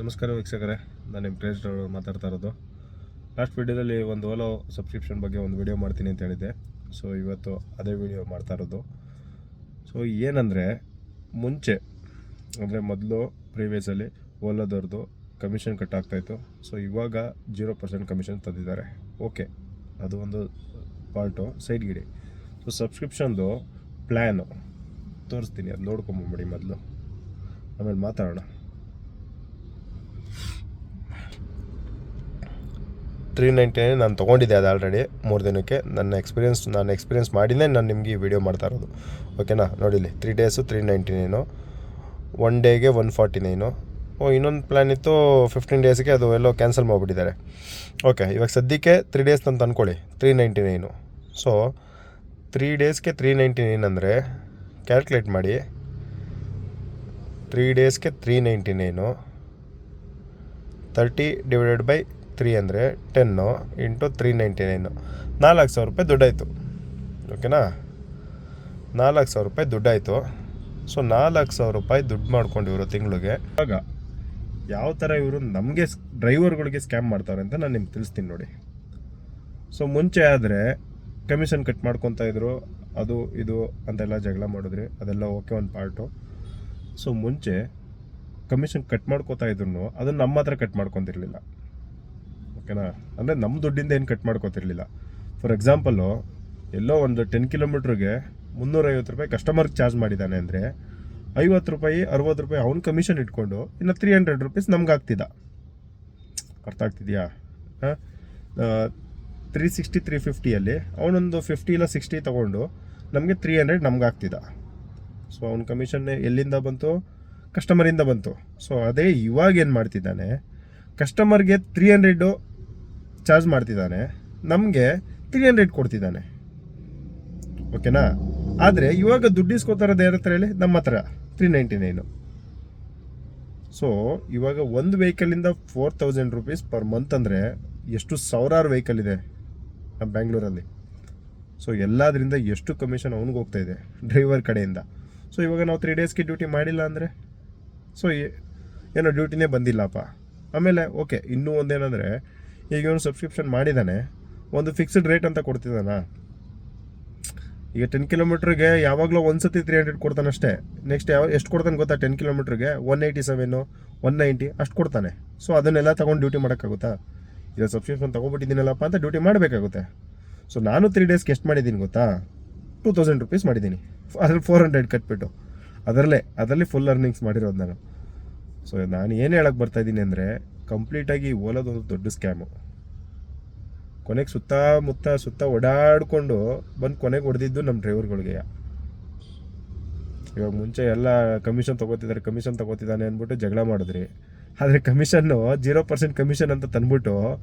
ನಮಸ್ಕಾರ ವೀಕ್ಷಕರೇ, ನಾನು ನಿಮ್ಮ ಪ್ರೇಸ್ ಡ್ರೈವರ್ ಮಾತಾಡ್ತಾ ಇರೋದು. ಲಾಸ್ಟ್ ವೀಡಿಯೋದಲ್ಲಿ ಒಂದು ಓಲೋ ಸಬ್ಸ್ಕ್ರಿಪ್ಷನ್ ಬಗ್ಗೆ ಒಂದು ವಿಡಿಯೋ ಮಾಡ್ತೀನಿ ಅಂತ ಹೇಳಿದ್ದೆ. ಸೊ ಇವತ್ತು ಅದೇ ವಿಡಿಯೋ ಮಾಡ್ತಾ ಇರೋದು. ಸೊ ಏನಂದರೆ, ಮುಂಚೆ, ಅಂದರೆ ಮೊದಲು ಪ್ರೀವಿಯಸಲ್ಲಿ ಓಲೋದವ್ರದ್ದು ಕಮಿಷನ್ ಕಟ್ ಆಗ್ತಾಯಿತ್ತು ಸೊ ಇವಾಗ ಜೀರೋ ಪರ್ಸೆಂಟ್ ಕಮಿಷನ್ ತಂದಿದ್ದಾರೆ. ಓಕೆ ಅದು ಒಂದು ಪಾರ್ಟು ಸೈಡ್ ಗಿಡಿ. ಸೊ ಸಬ್ಸ್ಕ್ರಿಪ್ಷನ್ದು ಪ್ಲ್ಯಾನು ತೋರಿಸ್ತೀನಿ, ಅದು ನೋಡ್ಕೊಂಬಿಡಿ ಮೊದಲು. ಆಮೇಲೆ ಮಾತಾಡೋಣ. ತ್ರೀ ನೈಂಟಿ ನೈನ್ ನಾನು ತೊಗೊಂಡಿದ್ದೆ ಅದು ಆಲ್ರೆಡಿ ಮೂರು ದಿನಕ್ಕೆ. ನನ್ನ ಎಕ್ಸ್ಪೀರಿಯನ್ಸ್ ನಾನು ಎಕ್ಸ್ಪೀರಿಯನ್ಸ್ ಮಾಡಿನೇ ನಾನು ನಿಮಗೆ ಈ ವಿಡಿಯೋ ಮಾಡ್ತಾ ಇರೋದು. ಓಕೆನಾ ನೋಡಿಲಿ three days three ninety nine one ಡೇಗೆ ಒನ್ ಫಾರ್ಟಿ ನೈನು ಓ, ಇನ್ನೊಂದು ಪ್ಲ್ಯಾನ್ ಇತ್ತು ಫಿಫ್ಟೀನ್ ಡೇಸ್ಗೆ ಅದು ಎಲ್ಲೋ ಕ್ಯಾನ್ಸಲ್ ಮಾಡಿಬಿಟ್ಟಿದ್ದಾರೆ. ಓಕೆ ಇವಾಗ ಸದ್ಯಕ್ಕೆ ತ್ರೀ ಡೇಸ್ ಅಂತ ಅಂದ್ಕೊಳ್ಳಿ three ninety nine so three ಡೇಸ್ಗೆ ತ್ರೀ ನೈಂಟಿ ನೈನ್ ಅಂದರೆ ಕ್ಯಾಲ್ಕುಲೇಟ್ ಮಾಡಿ ತ್ರೀ ಡೇಸ್ಗೆ three ninety nine thirty divided by three ಅಂದರೆ ten into three ninety nine ನಾಲ್ಕು ಸಾವಿರ ರೂಪಾಯಿ ದುಡ್ಡಾಯಿತು. ಓಕೆನಾ? ನಾಲ್ಕು ಸಾವಿರ ರೂಪಾಯಿ ದುಡ್ಡಾಯಿತು. ಸೊ ನಾಲ್ಕು ಸಾವಿರ ರೂಪಾಯಿ ದುಡ್ಡು ಮಾಡ್ಕೊಂಡು ಇವರು ತಿಂಗಳಿಗೆ. ಆಗ ಯಾವ ಥರ ಇವರು ನಮಗೆ ಡ್ರೈವರ್ಗಳಿಗೆ ಸ್ಕ್ಯಾಮ್ ಮಾಡ್ತಾರೆ ಅಂತ ನಾನು ನಿಮ್ಗೆ ತಿಳಿಸ್ತೀನಿ ನೋಡಿ. ಸೊ ಮುಂಚೆ ಆದರೆ ಕಮಿಷನ್ ಕಟ್ ಮಾಡ್ಕೊತಾ ಇದ್ರು. ಅದು, ಇದು ಅಂತೆಲ್ಲ ಜಗಳ ಮಾಡಿದ್ರಿ. ಅದೆಲ್ಲ ಓಕೆ ಒಂದು ಪಾರ್ಟು. ಸೊ ಮುಂಚೆ ಕಮಿಷನ್ ಕಟ್ ಮಾಡ್ಕೋತಾ ಇದ್ರು ಅದನ್ನು ನಮ್ಮ ಹತ್ರ ಕಟ್ ಮಾಡ್ಕೊತಿರ್ಲಿಲ್ಲ ಓಕೆನಾ? ಅಂದರೆ ನಮ್ಮ ದುಡ್ಡಿಂದ ಏನು ಕಟ್ ಮಾಡ್ಕೋತಿರ್ಲಿಲ್ಲ. ಫಾರ್ ಎಕ್ಸಾಂಪಲ್ಲು ಎಲ್ಲೋ ಒಂದು ಟೆನ್ ಕಿಲೋಮೀಟ್ರಿಗೆ ಮುನ್ನೂರೈವತ್ತು ರೂಪಾಯಿ ಕಸ್ಟಮರ್ಗೆ ಚಾರ್ಜ್ ಮಾಡಿದ್ದಾನೆ ಅಂದರೆ ಐವತ್ತು ರೂಪಾಯಿ, ಅರವತ್ತು ರೂಪಾಯಿ ಅವ್ನ ಕಮಿಷನ್ ಇಟ್ಕೊಂಡು ಇನ್ನು ತ್ರೀ ಹಂಡ್ರೆಡ್ ರುಪೀಸ್ ನಮ್ಗೆ ಆಗ್ತಿದ್ದ ಅರ್ಥ ಆಗ್ತಿದೆಯಾ? ತ್ರೀ ಸಿಕ್ಸ್ಟಿ ತ್ರೀ ಫಿಫ್ಟಿಯಲ್ಲಿ ಅವನೊಂದು ಫಿಫ್ಟಿ ಇಲ್ಲ ಸಿಕ್ಸ್ಟಿ ತೊಗೊಂಡು ನಮಗೆ ತ್ರೀ ಹಂಡ್ರೆಡ್ ನಮ್ಗೆ ಆಗ್ತಿದ್ದ ಸೊ ಅವ್ನ ಕಮಿಷನ್ ಎಲ್ಲಿಂದ ಬಂತು? ಕಸ್ಟಮರಿಂದ ಬಂತು. ಸೊ ಅದೇ ಇವಾಗ ಏನು ಮಾಡ್ತಿದ್ದಾನೆ? ಕಸ್ಟಮರ್ಗೆ ತ್ರೀ ಹಂಡ್ರೆಡು ಚಾರ್ಜ್ ಮಾಡ್ತಿದ್ದಾನೆ. ನಮಗೆ ತ್ರೀ ಹಂಡ್ರೆಡ್ ಕೊಡ್ತಿದ್ದಾನೆ. ಓಕೆನಾ? ಆದರೆ ಇವಾಗ ದುಡ್ಡು ಇಸ್ಕೋತಾರದು ಯಾರ ಹತ್ರ ಹೇಳಿ? ನಮ್ಮ ಹತ್ರ. ತ್ರೀ ನೈಂಟಿ ನೈನು ಸೊ ಇವಾಗ ಒಂದು ವೆಹಿಕಲಿಂದ four thousand rupees per month ಅಂದರೆ ಎಷ್ಟು ಸಾವಿರಾರು ವೆಹಿಕಲ್ ಇದೆ ನಮ್ಮ ಬ್ಯಾಂಗ್ಳೂರಲ್ಲಿ ಸೊ ಎಲ್ಲದರಿಂದ ಎಷ್ಟು ಕಮಿಷನ್ ಅವ್ನಿಗೆ ಹೋಗ್ತಾ ಇದೆ? ಡ್ರೈವರ್ ಕಡೆಯಿಂದ. ಸೊ ಇವಾಗ ನಾವು ತ್ರೀ ಡೇಸ್ಗೆ ಡ್ಯೂಟಿ ಮಾಡಿಲ್ಲ ಅಂದರೆ? ಸೊ ಏನೋ ಡ್ಯೂಟಿನೇ ಬಂದಿಲ್ಲಪ್ಪ. ಆಮೇಲೆ ಓಕೆ ಇನ್ನೂ ಒಂದೇನಂದರೆ ಈಗ ಇವನು ಸಬ್ಸ್ಕ್ರಿಪ್ಷನ್ ಮಾಡಿದ್ದಾನೆ ಒಂದು ಫಿಕ್ಸ್ಡ್ ರೇಟ್ ಅಂತ ಕೊಡ್ತಿದ್ದಾನ ಈಗ ಟೆನ್ ಕಿಲೋಮೀಟ್ರಿಗೆ ಯಾವಾಗಲೂ ಒಂದು ಸತಿ ತ್ರೀ ಹಂಡ್ರೆಡ್ ಕೊಡ್ತಾನಷ್ಟೇ ನೆಕ್ಸ್ಟ್ ಯಾವ, ಎಷ್ಟು ಕೊಡ್ತಾನೆ ಗೊತ್ತಾ? ಟೆನ್ ಕಿಲೋಮೀಟ್ರಿಗೆ one eighty seven one ninety ಅಷ್ಟು ಕೊಡ್ತಾನೆ. ಸೊ ಅದನ್ನೆಲ್ಲ ತೊಗೊಂಡು ಡ್ಯೂಟಿ ಮಾಡೋಕ್ಕಾಗುತ್ತಾ? ಈಗ ಸಬ್ಸ್ಕ್ರಿಪ್ಷನ್ ತೊಗೊಬಿಟ್ಟಿದ್ದೀನಲ್ಲಪ್ಪ ಅಂತ ಡ್ಯೂಟಿ ಮಾಡಬೇಕಾಗುತ್ತೆ. ಸೊ ನಾನು ತ್ರೀ ಡೇಸ್ಗೆ ಎಷ್ಟು ಮಾಡಿದ್ದೀನಿ ಗೊತ್ತಾ? ಟೂ ತೌಸಂಡ್ ರುಪೀಸ್ ಮಾಡಿದ್ದೀನಿ. ಅದ್ರಲ್ಲಿ ಫೋರ್ ಹಂಡ್ರೆಡ್ ಕಟ್ಬಿಟ್ಟು. ಅದರಲ್ಲೇ, ಅದರಲ್ಲಿ ಫುಲ್ ಅರ್ನಿಂಗ್ಸ್ ಮಾಡಿರೋದು ನಾನು. ಸೊ ನಾನು ಏನು ಹೇಳಕ್ಕೆ ಬರ್ತಾಯಿದ್ದೀನಿ ಅಂದರೆ ಕಂಪ್ಲೀಟಾಗಿ ಓಲೋದೊಂದು ದೊಡ್ಡ ಸ್ಕ್ಯಾಮು. ಕೊನೆಗೆ ಸುತ್ತಮುತ್ತ ಸುತ್ತ ಓಡಾಡಿಕೊಂಡು ಬಂದು ಕೊನೆಗೆ ಹೊಡೆದಿದ್ದು ನಮ್ಮ ಡ್ರೈವರ್ಗಳಿಗೆ. ಇವಾಗ ಮುಂಚೆ ಎಲ್ಲ ಕಮಿಷನ್ ತೊಗೋತಿದ್ದಾರೆ, ಕಮಿಷನ್ ತೊಗೋತಿದ್ದಾನೆ ಅಂದ್ಬಿಟ್ಟು ಜಗಳ ಮಾಡಿದ್ರಿ. ಆದರೆ ಕಮಿಷನ್ನು ಜೀರೋ ಪರ್ಸೆಂಟ್ ಕಮಿಷನ್ ಅಂತ ತಂದ್ಬಿಟ್ಟು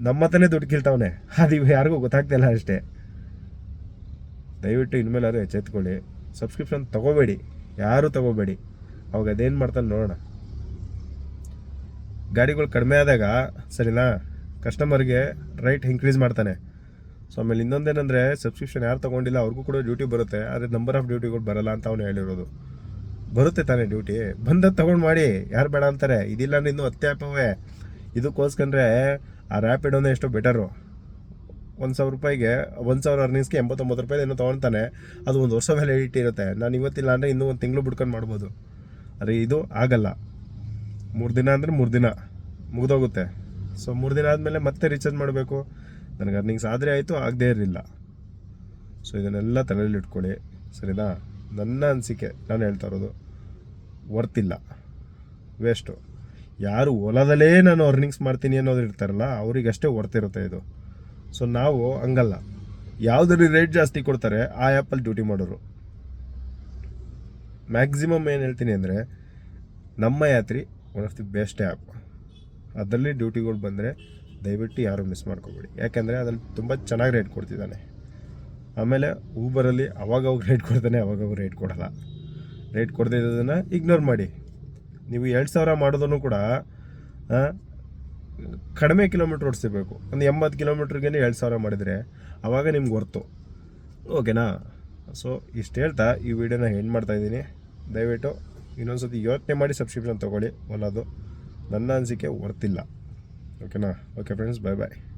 ನಮ್ಮ ಹತ್ರನೇ ದುಡ್ಡು ಕೀಳ್ತಾವನೆ. ಅದು ಇವು ಯಾರಿಗೂ ಗೊತ್ತಾಗ್ತಿಲ್ಲ ಅಷ್ಟೇ. ದಯವಿಟ್ಟು ಇನ್ಮೇಲಾದ್ರು ಎಚ್ಚೆತ್ಕೊಳ್ಳಿ. ಸಬ್ಸ್ಕ್ರಿಪ್ಷನ್ ತಗೋಬೇಡಿ. ಯಾರೂ ತಗೋಬೇಡಿ. ಅವಾಗ ಅದೇನು ಮಾಡ್ತಾನೆ ನೋಡೋಣ. ಗಾಡಿಗಳು ಕಡಿಮೆ ಆದಾಗ, ಸರಿನಾ? ಕಸ್ಟಮರ್ಗೆ ರೈಟ್ ಇನ್ಕ್ರೀಸ್ ಮಾಡ್ತಾನೆ. ಸೊ ಆಮೇಲೆ ಇನ್ನೊಂದೇನೆಂದರೆ ಸಬ್ಸ್ಕ್ರಿಪ್ಷನ್ ಯಾರು ತೊಗೊಂಡಿಲ್ಲ, ಅವ್ರಿಗೂ ಕೂಡ ಡ್ಯೂಟಿ ಬರುತ್ತೆ. ಆದರೆ ನಂಬರ್ ಆಫ್ ಡ್ಯೂಟಿಗಳು ಬರಲ್ಲ ಅಂತ ಅವನು ಹೇಳಿರೋದು. ಬರುತ್ತೆ ತಾನೇ ಡ್ಯೂಟಿ ಬಂದದ್ದು ತೊಗೊಂಡು ಮಾಡಿ, ಯಾರು ಬೇಡ ಅಂತಾರೆ? ಇದಿಲ್ಲ ಇನ್ನೂ ಅತ್ಯಾಪವೇ. ಆ್ಯಪವೇ ಇದಕ್ಕೋಸ್ಕಂದ್ರೆ ಆ ರ್ಯಾಪಿಡೋನೇ ಎಷ್ಟೋ ಬೆಟರು ಒಂದು ಸಾವಿರ ರೂಪಾಯಿಗೆ, ಒಂದು ಸಾವಿರ ಅರ್ನಿಂಗ್ಸ್ಗೆ ಎಂಬತ್ತೊಂಬತ್ತು ರೂಪಾಯಿ ಏನೋ ತೊಗೊಳ್ತಾನೆ ಅದು ಒಂದು ವರ್ಷ ಮೇಲೆ ಇಟ್ಟಿರುತ್ತೆ. ನಾನು ಇವತ್ತಿಲ್ಲ ಅಂದರೆ ಇನ್ನೂ ಒಂದು ತಿಂಗಳು ಬಿಡ್ಕೊಂಡು ಮಾಡ್ಬೋದು. ಆದರೆ ಇದು ಆಗಲ್ಲ. ಮೂರು ದಿನ ಅಂದರೆ ಮೂರು ದಿನ ಮುಗಿದೋಗುತ್ತೆ. ಸೊ ಮೂರು ದಿನ ಆದಮೇಲೆ ಮತ್ತೆ ರೀಚಾರ್ಜ್ ಮಾಡಬೇಕು. ನನಗೆ ಅರ್ನಿಂಗ್ಸ್ ಆದರೆ ಆಯಿತು, ಆಗದೇ ಇರಲಿಲ್ಲ. ಸೊ ಇದನ್ನೆಲ್ಲ ತಲೆಯಲ್ಲಿ ಇಟ್ಕೊಳ್ಳಿ, ಸರಿನಾ? ನನ್ನ ಅನಿಸಿಕೆ, ನಾನು ಹೇಳ್ತಾ ಇರೋದು ವರ್ತಿಲ್ಲ ವೇಸ್ಟು ಯಾರು ಹೊಲದಲ್ಲೇ ನಾನು ಅರ್ನಿಂಗ್ಸ್ ಮಾಡ್ತೀನಿ ಅನ್ನೋದು ಇರ್ತಾರಲ್ಲ, ಅವರಿಗಷ್ಟೇ ವರ್ತಿರುತ್ತೆ ಇದು. ಸೊ ನಾವು ಹಂಗಲ್ಲ. ಯಾವುದ್ರಲ್ಲಿ ರೇಟ್ ಜಾಸ್ತಿ ಕೊಡ್ತಾರೆ, ಆ ಆ್ಯಪಲ್ಲಿ ಡ್ಯೂಟಿ ಮಾಡೋರು. ಮ್ಯಾಕ್ಸಿಮಮ್ ಏನು ಹೇಳ್ತೀನಿ ಅಂದರೆ, Namma Yatri one of the best app ಅದರಲ್ಲಿ ಡ್ಯೂಟಿಗಳು ಬಂದರೆ ದಯವಿಟ್ಟು ಯಾರೂ ಮಿಸ್ ಮಾಡ್ಕೋಬೇಡಿ. ಯಾಕೆಂದರೆ ಅದ್ರಲ್ಲಿ ತುಂಬ ಚೆನ್ನಾಗಿ ರೇಟ್ ಕೊಡ್ತಿದ್ದಾನೆ. ಆಮೇಲೆ ಊಬರಲ್ಲಿ ಅವಾಗವಾಗ ರೇಟ್ ಕೊಡ್ತಾನೆ, ಅವಾಗವಾಗ ರೇಟ್ ಕೊಡಲ್ಲ. ರೇಟ್ ಕೊಡದೇ ಇರೋದನ್ನು ಇಗ್ನೋರ್ ಮಾಡಿ. ನೀವು ಎರಡು ಸಾವಿರ ಮಾಡೋದನ್ನು ಕೂಡ ಕಡಿಮೆ ಕಿಲೋಮೀಟ್ರ್ ಓಡಿಸಬೇಕು ಒಂದು ಎಂಬತ್ತು ಕಿಲೋಮೀಟ್ರಿಗೆ ಎರಡು ಸಾವಿರ ಮಾಡಿದರೆ ಆವಾಗ ನಿಮ್ಗೆ ಹೊರ್ತು ಓಕೆನಾ ಸೊ ಇಷ್ಟು ಹೇಳ್ತಾ ಈ ವಿಡಿಯೋನ ಹೆಂಡ್ ಮಾಡ್ತಾ ಇದ್ದೀನಿ. ದಯವಿಟ್ಟು ಇನ್ನೊಂದು ಸತಿ ಯೋಚನೆ ಮಾಡಿ ಸಬ್ಸ್ಕ್ರಿಪ್ಷನ್ ತೊಗೊಳ್ಳಿ. ಒಲ್ಲದು ನನ್ನ ಅನಿಸಿಕೆ ವರ್ತಿಲ್ಲ. ಓಕೆನಾ ಓಕೆ ಫ್ರೆಂಡ್ಸ್ ಬಾಯ್ ಬಾಯ್